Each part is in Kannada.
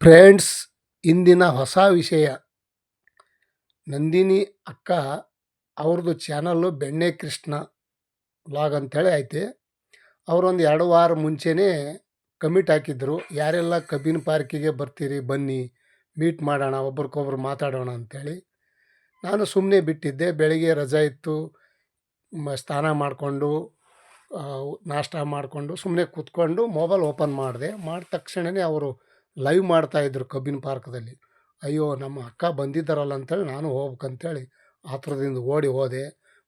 ಫ್ರೆಂಡ್ಸ್, ಇಂದಿನ ಹೊಸ ವಿಷಯ. ನಂದಿನಿ ಅಕ್ಕ ಅವ್ರದ್ದು ಚಾನಲ್ಲು ಬೆಣ್ಣೆ ಕೃಷ್ಣ ವ್ಲಾಗ್ ಅಂತೇಳಿ ಐತೆ. ಅವರೊಂದು ಎರಡು ವಾರ ಮುಂಚೆನೇ ಕಮಿಟ್ ಹಾಕಿದ್ರು. ಯಾರೆಲ್ಲ ಕಬ್ಬಿನ ಪಾರ್ಕಿಗೆ ಬರ್ತೀರಿ, ಬನ್ನಿ, ಮೀಟ್ ಮಾಡೋಣ, ಒಬ್ರಿಗೊಬ್ರು ಮಾತಾಡೋಣ ಅಂತೇಳಿ. ನಾನು ಸುಮ್ಮನೆ ಬಿಟ್ಟಿದ್ದೆ. ಬೆಳಗ್ಗೆ ರಜಾ ಇತ್ತು. ಸ್ನಾನ ಮಾಡಿಕೊಂಡು ನಾಷ್ಟ ಮಾಡಿಕೊಂಡು ಸುಮ್ಮನೆ ಕೂತ್ಕೊಂಡು ಮೊಬೈಲ್ ಓಪನ್ ಮಾಡಿದೆ. ಮಾಡಿದ ತಕ್ಷಣವೇ ಅವರು ಲೈವ್ ಮಾಡ್ತಾಯಿದ್ರು ಕಬ್ಬಿನ ಪಾರ್ಕ್ದಲ್ಲಿ. ಅಯ್ಯೋ, ನಮ್ಮ ಅಕ್ಕ ಬಂದಿದ್ದಾರಲ್ಲ ಅಂತೇಳಿ ನಾನು ಹೋಗ್ಬೇಕಂತೇಳಿ ಆತುರದಿಂದ ಓಡಿ ಹೋದೆ.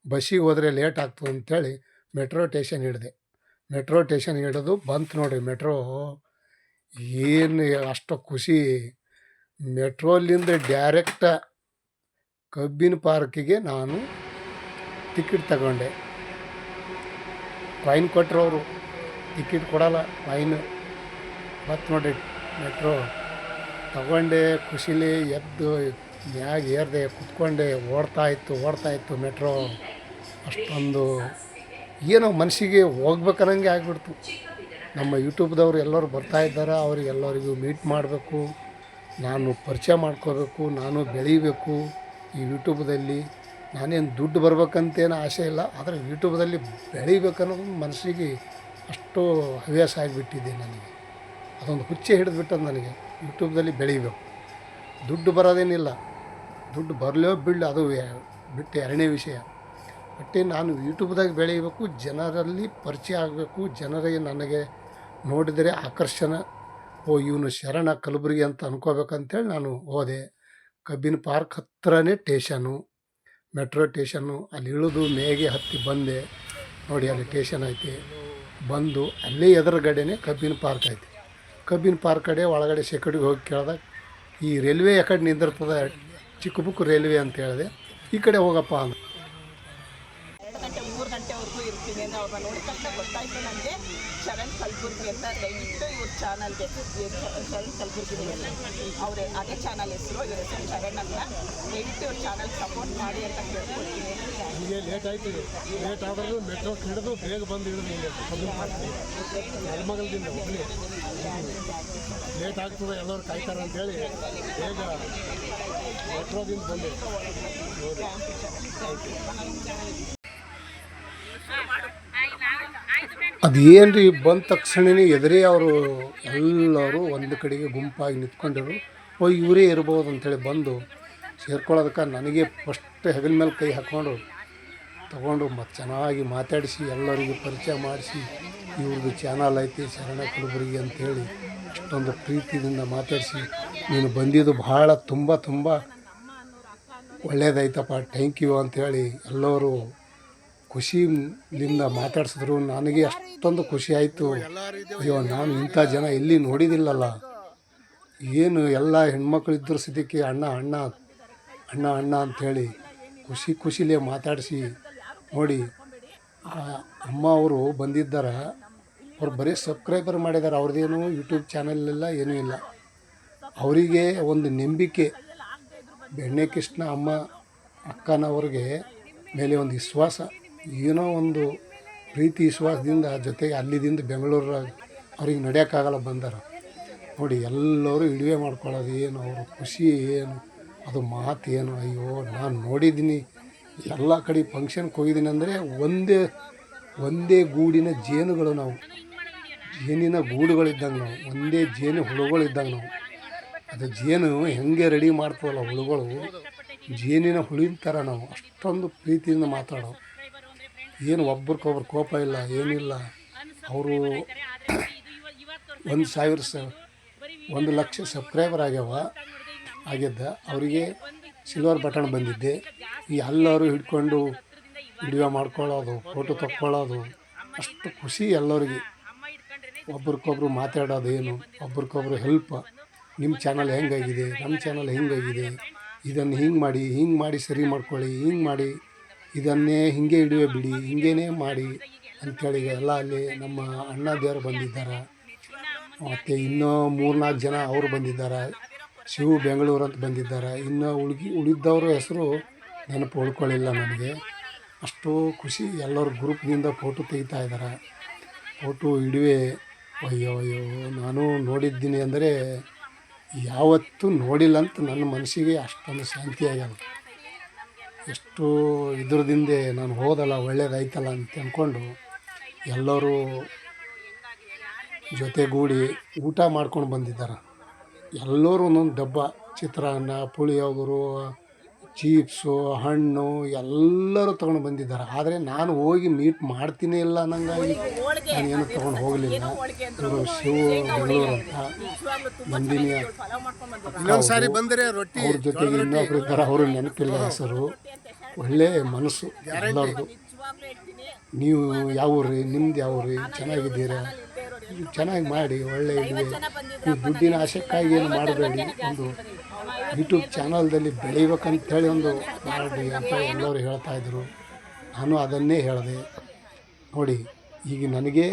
ಬಸ್ಸಿಗೆ ಹೋದರೆ ಲೇಟ್ ಆಗ್ತದೆ ಅಂತೇಳಿ ಮೆಟ್ರೋ ಟೇಷನ್ ಹಿಡಿದೆ. ಮೆಟ್ರೋ ಟೇಷನ್ ಹಿಡಿದು ಬಂತು ನೋಡಿರಿ ಮೆಟ್ರೋ ಏನು ಅಷ್ಟು ಖುಷಿ. ಮೆಟ್ರೋಲಿಂದ ಡೈರೆಕ್ಟ ಕಬ್ಬಿನ ಪಾರ್ಕಿಗೆ ನಾನು ಟಿಕೆಟ್ ತಗೊಂಡೆ. ಫೈನ್ ಕೊಟ್ಟರು ಅವರು. ಟಿಕೆಟ್ ಕೊಡಲ್ಲ ಫೈನ್ ಮತ್ತು ನೋಡಿ ಮೆಟ್ರೋ ತಗೊಂಡೆ ಖುಷಿಲಿ ಎದ್ದು ಮ್ಯಾಗ ಏರಿದೆ ಕುತ್ಕೊಂಡೆ, ಓಡ್ತಾ ಇತ್ತು ಓಡ್ತಾ ಇತ್ತು ಮೆಟ್ರೋ. ಅಷ್ಟೊಂದು ಏನೋ ಮನಸ್ಸಿಗೆ ಹೋಗ್ಬೇಕನ್ನಂಗೆ ಆಗಿಬಿಡ್ತು. ನಮ್ಮ ಯೂಟ್ಯೂಬ್ದವ್ರು ಎಲ್ಲರೂ ಬರ್ತಾ ಇದ್ದಾರೆ ಅವ್ರಿಗೆಲ್ಲರಿಗೂ ಮೀಟ್ ಮಾಡಬೇಕು. ನಾನು ಪರಿಚಯ ಮಾಡ್ಕೋಬೇಕು, ನಾನು ಬೆಳೀಬೇಕು ಈ ಯೂಟ್ಯೂಬ್ದಲ್ಲಿ. ನಾನೇನು ದುಡ್ಡು ಬರ್ಬೇಕಂತೇನು ಆಸೆ ಇಲ್ಲ, ಆದರೆ ಯೂಟ್ಯೂಬ್ದಲ್ಲಿ ಬೆಳಿಬೇಕನ್ನೋದು ಮನಸ್ಸಿಗೆ ಅಷ್ಟು ಹವ್ಯಾಸ ಆಗಿಬಿಟ್ಟಿದೆ ನನಗೆ. ಅದೊಂದು ಹುಚ್ಚೆ ಹಿಡಿದುಬಿಟ್ಟದ್ದು ನನಗೆ. ಯೂಟ್ಯೂಬ್ದಲ್ಲಿ ಬೆಳೀಬೇಕು. ದುಡ್ಡು ಬರೋದೇನಿಲ್ಲ. ದುಡ್ಡು ಬರಲೋ ಬಿಡಲಿ ಅದು ಬಿಟ್ಟು ಎರಡನೇ ವಿಷಯ. ಬಟ್ಟೆ ನಾನು ಯೂಟ್ಯೂಬ್ದಾಗ ಬೆಳೀಬೇಕು. ಜನರಲ್ಲಿ ಪರಿಚಯ ಆಗಬೇಕು. ಜನರಿಗೆ ನನಗೆ ನೋಡಿದರೆ ಆಕರ್ಷಣ. ಓ, ಇವನು ಶರಣ ಕಲಬುರಗಿ ಅಂತ ಅನ್ಕೋಬೇಕಂತೇಳಿ ನಾನು ಹೋದೆ. ಕಬ್ಬಿನ ಪಾರ್ಕ್ ಹತ್ರನೇ ಟೇಷನು ಮೆಟ್ರೋ ಟೇಷನ್ನು ಅಲ್ಲಿ ಇಳಿದು ಮೇಗೆ ಹತ್ತಿ ಬಂದೆ. ನೋಡಿ ಅಲ್ಲಿ ಟೇಷನ್ ಐತಿ. ಬಂದು ಅಲ್ಲೇ ಎದುರುಗಡೆನೇ ಕಬ್ಬಿನ ಪಾರ್ಕ್ ಐತಿ. ಕಬ್ಬಿನ ಪಾರ್ಕ್ ಕಡೆ, ಒಳಗಡೆ ಸೆಕ್ಯೂರಿಟಿಗೆ ಹೋಗಿ ಕೇಳಿದಾಗ ಈ ರೈಲ್ವೆ ಯಾಕಡೆ ನಿಂದಿರ್ತದೆ ಚಿಕ್ಕ ಬುಕ್ ರೈಲ್ವೆ ಅಂತ ಹೇಳಿದೆ, ಈ ಕಡೆ ಹೋಗಪ್ಪ ಅಂದ ಅಂತ ದಯವಿಟ್ಟು ಇವ್ರ ಚಾನಲ್ಗೆ ಶರಣ್ ಕಲಬುರ್ಗಿ ಅವರೇ ಅದೇ ಚಾನಲ್ ಹೆಸರು ಇವ್ರ ಹೆಸರು ಶರಣ್ ಅಂತ. ದಯವಿಟ್ಟು ಇವ್ರ ಚಾನಲ್ ಸಪೋರ್ಟ್ ಮಾಡಿ ಅಂತ ಕೇಳ್ಕೊಳ್ತೀನಿ ಹೀಗೆ ಲೇಟ್ ಆಯ್ತು. ಲೇಟ್ ಆದ್ರೂ ಮೆಟ್ರೋ ಹಿಡಿದು ಬೇಗ ಬಂದು ಹಿಡಿದು ಹೆಣ್ಮಗಳಿಂದ ಹೋಗಲಿ. ಲೇಟ್ ಆಗ್ತದೆ ಎಲ್ಲರೂ ಕಾಯ್ತಾರೆ ಅಂತೇಳಿ ಬೇಗ ಮೆಟ್ರೋದಿಂದ ಬಂದು ನೋಡಿ. ಅದೇನು ರೀ ಬಂದ ತಕ್ಷಣವೇ ಎದುರೇ ಅವರು ಎಲ್ಲರೂ ಒಂದು ಕಡೆಗೆ ಗುಂಪಾಗಿ ನಿಂತ್ಕೊಂಡರು. ಓ, ಇವರೇ ಇರ್ಬೋದು ಅಂಥೇಳಿ ಬಂದು ಸೇರ್ಕೊಳ್ಳೋದಕ್ಕೆ ನನಗೆ ಫಸ್ಟ್ ಹೆಗಲ ಮೇಲೆ ಕೈ ಹಾಕ್ಕೊಂಡು ತಗೊಂಡು ಮತ್ತು ಚೆನ್ನಾಗಿ ಮಾತಾಡಿಸಿ, ಎಲ್ಲರಿಗೂ ಪರಿಚಯ ಮಾಡಿಸಿ ಇವ್ರದ್ದು ಚಾನಲ್ ಐತಿ ಶರಣ ಕಲಬುರಗಿ ಅಂತೇಳಿ ಅಷ್ಟೊಂದು ಪ್ರೀತಿಯಿಂದ ಮಾತಾಡಿಸಿ. ನೀನು ಬಂದಿದ್ದು ಭಾಳ ತುಂಬ ತುಂಬ ಒಳ್ಳೆಯದಾಯ್ತಪ್ಪ ಥ್ಯಾಂಕ್ ಯು ಅಂಥೇಳಿ ಎಲ್ಲರೂ ಖುಷಿಲಿಂದ ಮಾತಾಡ್ಸಿದ್ರು. ನನಗೆ ಅಷ್ಟೊಂದು ಖುಷಿ ಆಯಿತು. ಅಯ್ಯೋ, ನಾನು ಇಂಥ ಜನ ಎಲ್ಲಿ ನೋಡಿದಿಲ್ಲಲ್ಲ. ಏನು ಎಲ್ಲ ಹೆಣ್ಮಕ್ಳು ಇದ್ದರೂ ಸದ್ಯಕ್ಕೆ ಅಣ್ಣ ಅಣ್ಣ ಅಣ್ಣ ಅಣ್ಣ ಅಂಥೇಳಿ ಖುಷಿ ಖುಷಿಲೇ ಮಾತಾಡಿಸಿ ನೋಡಿ. ಅಮ್ಮ ಅವರು ಬಂದಿದ್ದಾರೆ. ಅವ್ರು ಬರೀ ಸಬ್ಸ್ಕ್ರೈಬರ್ ಮಾಡಿದ್ದಾರೆ ಅವ್ರದ್ದೇನು ಯೂಟ್ಯೂಬ್ ಚಾನಲ್ ಇಲ್ಲ, ಏನೂ ಇಲ್ಲ. ಅವರಿಗೆ ಒಂದು ನಂಬಿಕೆ. ಬೆಣ್ಣೆ ಕೃಷ್ಣ ಅಮ್ಮ ಅಕ್ಕನವ್ರಿಗೆ ಮೇಲೆ ಒಂದು ವಿಶ್ವಾಸ. ಏನೋ ಒಂದು ಪ್ರೀತಿ ವಿಶ್ವಾಸದಿಂದ ಜೊತೆಗೆ ಅಲ್ಲಿದಿಂದ ಬೆಂಗಳೂರಾಗ ಅವ್ರಿಗೆ ನಡೆಯೋಕ್ಕಾಗಲ್ಲ ಬಂದಾರ. ನೋಡಿ, ಎಲ್ಲರೂ ಇಡುವೆ ಮಾಡ್ಕೊಳ್ಳೋದು ಏನು, ಅವರು ಖುಷಿ ಏನು, ಅದು ಮಾತು ಏನು, ಅಯ್ಯೋ, ನಾನು ನೋಡಿದ್ದೀನಿ. ಎಲ್ಲ ಕಡೆ ಫಂಕ್ಷನ್ಗೆ ಹೋಗಿದ್ದೀನಿ ಅಂದರೆ ಒಂದೇ ಒಂದೇ ಗೂಡಿನ ಜೇನುಗಳು ನಾವು. ಜೇನಿನ ಗೂಡುಗಳಿದ್ದಂಗೆ ನಾವು. ಒಂದೇ ಜೇನು ಹುಳುಗಳಿದ್ದಂಗೆ ನಾವು. ಅದು ಜೇನು ಹೆಂಗೆ ರೆಡಿ ಮಾಡ್ತೀವಲ್ಲ ಹುಳುಗಳು, ಜೇನಿನ ಹುಳಿನ ಥರ ನಾವು. ಅಷ್ಟೊಂದು ಪ್ರೀತಿಯಿಂದ ಮಾತಾಡೋ ಏನು ಒಬ್ರಿಗೊಬ್ರು ಕೋಪ ಇಲ್ಲ, ಏನಿಲ್ಲ. ಅವರು ಒಂದು ಸಾವಿರ ಸ, ಒಂದು ಲಕ್ಷ ಸಬ್ಸ್ಕ್ರೈಬರ್ ಆಗ್ಯಾವ, ಆಗಿದ್ದ. ಅವರಿಗೆ ಸಿಲ್ವರ್ ಬಟನ್ ಬಂದಿದ್ದೆ. ಈ ಎಲ್ಲರೂ ಹಿಡ್ಕೊಂಡು ವಿಡಿಯೋ ಮಾಡ್ಕೊಳ್ಳೋದು ಫೋಟೋ ತಕ್ಕೊಳ್ಳೋದು, ಅಷ್ಟು ಖುಷಿ ಎಲ್ಲರಿಗೆ. ಒಬ್ರಿಗೊಬ್ರು ಮಾತಾಡೋದು ಏನು, ಒಬ್ರಿಗೊಬ್ರು ಹೆಲ್ಪ್ ನಿಮ್ಮ ಚಾನಲ್ ಹೆಂಗಾಗಿದೆ ನಮ್ಮ ಚಾನಲ್ ಹೆಂಗಾಗಿದೆ, ಇದನ್ನು ಹಿಂಗೆ ಮಾಡಿ ಹಿಂಗೆ ಮಾಡಿ ಸರಿ ಮಾಡ್ಕೊಳ್ಳಿ, ಹಿಂಗೆ ಮಾಡಿ. ಇದನ್ನೇ ಹಿಂಗೆ ಹಿಡಿಯೋ ಬಿಡಿ, ಹಿಂಗೇನೆ ಮಾಡಿ ಅಂಥೇಳಿ ಎಲ್ಲ ಅಲ್ಲಿ ನಮ್ಮ ಅಣ್ಣ ದೇವರು ಬಂದಿದ್ದಾರೆ. ಮತ್ತು ಇನ್ನೂ ಮೂರ್ನಾಲ್ಕು ಜನ ಅವರು ಬಂದಿದ್ದಾರೆ. ಶಿವು ಬೆಂಗಳೂರು ಅಂತ ಬಂದಿದ್ದಾರೆ. ಇನ್ನು ಉಳ್ಗಿ, ಉಳಿದವ್ರ ಹೆಸರು ನೆನಪು ಉಳ್ಕೊಳ್ಳಿಲ್ಲ ನನಗೆ ಅಷ್ಟು ಖುಷಿ ಎಲ್ಲರ ಗ್ರೂಪ್ನಿಂದ ಫೋಟೋ ತೆಗಿತಾ ಇದ್ದಾರೆ. ಫೋಟೋ ಇಡುವೆ, ಅಯ್ಯೋ ಅಯ್ಯೋ, ನಾನು ನೋಡಿದ್ದೀನಿ ಅಂದರೆ ಯಾವತ್ತೂ ನೋಡಿಲ್ಲ ಅಂತ ನನ್ನ ಮನಸ್ಸಿಗೆ ಅಷ್ಟೊಂದು ಶಾಂತಿ ಆಗ್ಯದ ಎಷ್ಟು ಇದ್ರದಿಂದೆ ನಾನು ಹೋದಲ್ಲ, ಒಳ್ಳೇದಾಯ್ತಲ್ಲ ಅಂತ ಅಂದ್ಕೊಂಡು ಎಲ್ಲರೂ ಜೊತೆಗೂಡಿ ಊಟ ಮಾಡ್ಕೊಂಡು ಬಂದಿದ್ದಾರೆ. ಎಲ್ಲರೂ ಒಂದೊಂದು ಡಬ್ಬ, ಚಿತ್ರಾನ್ನ, ಪುಳಿಯೋಗರು ಚೀಪ್ಸು ಹಣ್ಣು ಎಲ್ಲರೂ ತೊಗೊಂಡು ಬಂದಿದ್ದಾರೆ. ಆದರೆ ನಾನು ಹೋಗಿ ಮೀಟ್ ಮಾಡ್ತೀನಿ ಇಲ್ಲ ಅನ್ನಂಗಾಗಿ ನಾನೇನು ತೊಗೊಂಡು ಹೋಗಲಿಲ್ಲ. ಇವರು ಶಿವ ಬೆಂಗಳೂರು ಅಂತ ನಂದಿನಿ ಇನ್ನೊಂದು ಸಾರಿ ಬಂದರೆ ರೊಟ್ಟಿ ಅವ್ರ ಜೊತೆಗೆ ಇನ್ನೊಬ್ಬರು ಇದ್ದಾರೆ ಅವರು ನೆನಪಿಲ್ಲ ಹೆಸರು. ಒಳ್ಳೆ ಮನಸ್ಸು ಎಲ್ಲರದು ನೀವು ಯಾವ ಊರಿ ನಿಮ್ದು ಯಾವ ಊರಿ ಚೆನ್ನಾಗಿದ್ದೀರಾ? ಚೆನ್ನಾಗಿ ಮಾಡಿ ಒಳ್ಳೆ ಇದೆ ನೀವು ದುಡ್ಡಿನ ಆಸಕ್ಕಾಗಿ ಏನು ಮಾಡಬೇಡಿ ಒಂದು ಯೂಟ್ಯೂಬ್ ಚಾನಲ್ದಲ್ಲಿ ಬೆಳಿಬೇಕಂತೇಳಿ ಒಂದು ಮಾಡಿ ಅಂತ ಎಲ್ಲರೂ ಹೇಳ್ತಾ ಇದ್ರು. ನಾನು ಅದನ್ನೇ ಹೇಳಿದೆ. ನೋಡಿ ಈಗ ನನಗೆ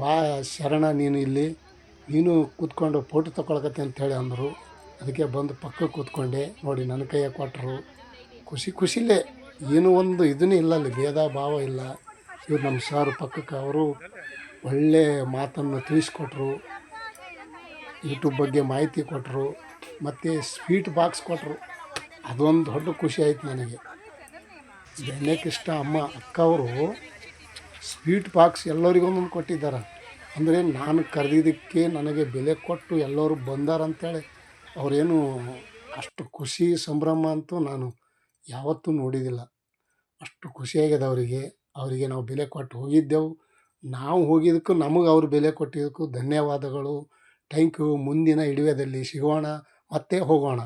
ಬಾ ಶರಣ ನೀನು ಇಲ್ಲಿ. ನೀನು ಕೂತ್ಕೊಂಡು ಫೋಟೋ ತೊಗೊಳಕತ್ತೆ ಅಂಥೇಳಿ ಅಂದರು. ಅದಕ್ಕೆ ಬಂದು ಪಕ್ಕ ಕೂತ್ಕೊಂಡೆ. ನೋಡಿ ನನ್ನ ಕೈಯಾಗ ಕೊಟ್ಟರು ಖುಷಿ ಖುಷಿಲೇ. ಏನೂ ಒಂದು ಇದನ್ನೇ ಇಲ್ಲ ಅಲ್ಲಿ. ಭೇದ ಭಾವ ಇಲ್ಲ. ಇವ್ರು ನಮ್ಮ ಸಾರು ಪಕ್ಕಕ್ಕೆ ಅವರು ಒಳ್ಳೆ ಮಾತನ್ನು ತಿಳಿಸ್ಕೊಟ್ರು ಯೂಟ್ಯೂಬ್ ಬಗ್ಗೆ ಮಾಹಿತಿ ಕೊಟ್ಟರು ಮತ್ತು ಸ್ವೀಟ್ ಬಾಕ್ಸ್ ಕೊಟ್ಟರು ಅದೊಂದು ದೊಡ್ಡ ಖುಷಿ ಆಯಿತು ನನಗೆ. ಬೆಣ್ಣೆಕೃಷ್ಣ ಅಮ್ಮ, ಅಕ್ಕ ಅವರು ಸ್ವೀಟ್ ಬಾಕ್ಸ್ ಎಲ್ಲರಿಗೂ ಒಂದೊಂದು ಕೊಟ್ಟಿದ್ದಾರೆ. ಅಂದರೆ ನಾನು ಕರೆದಿದ್ದಕ್ಕೆ ನನಗೆ ಬೆಲೆ ಕೊಟ್ಟು ಎಲ್ಲರೂ ಬಂದಾರಂತೇಳಿ ಅವರೇನು ಅಷ್ಟು ಖುಷಿ ಸಂಭ್ರಮ ಅಂತೂ ನಾನು ಯಾವತ್ತೂ ನೋಡಿದ್ದಿಲ್ಲ ಅಷ್ಟು ಖುಷಿಯಾಗಿದೆ ಅವರಿಗೆ. ಅವರಿಗೆ ನಾವು ಬೆಲೆ ಕೊಟ್ಟು ಹೋಗಿದ್ದೆವು. ನಾವು ಹೋಗಿದ್ದಕ್ಕೂ ನಮಗೆ ಅವ್ರು ಬೆಲೆ ಕೊಟ್ಟಿದ್ದಕ್ಕೂ ಧನ್ಯವಾದಗಳು. Thank you. ಮುಂದಿನ ವಿಡಿಯೋದಲ್ಲಿ ಸಿಗೋಣ. ಮತ್ತೆ ಹೋಗೋಣ.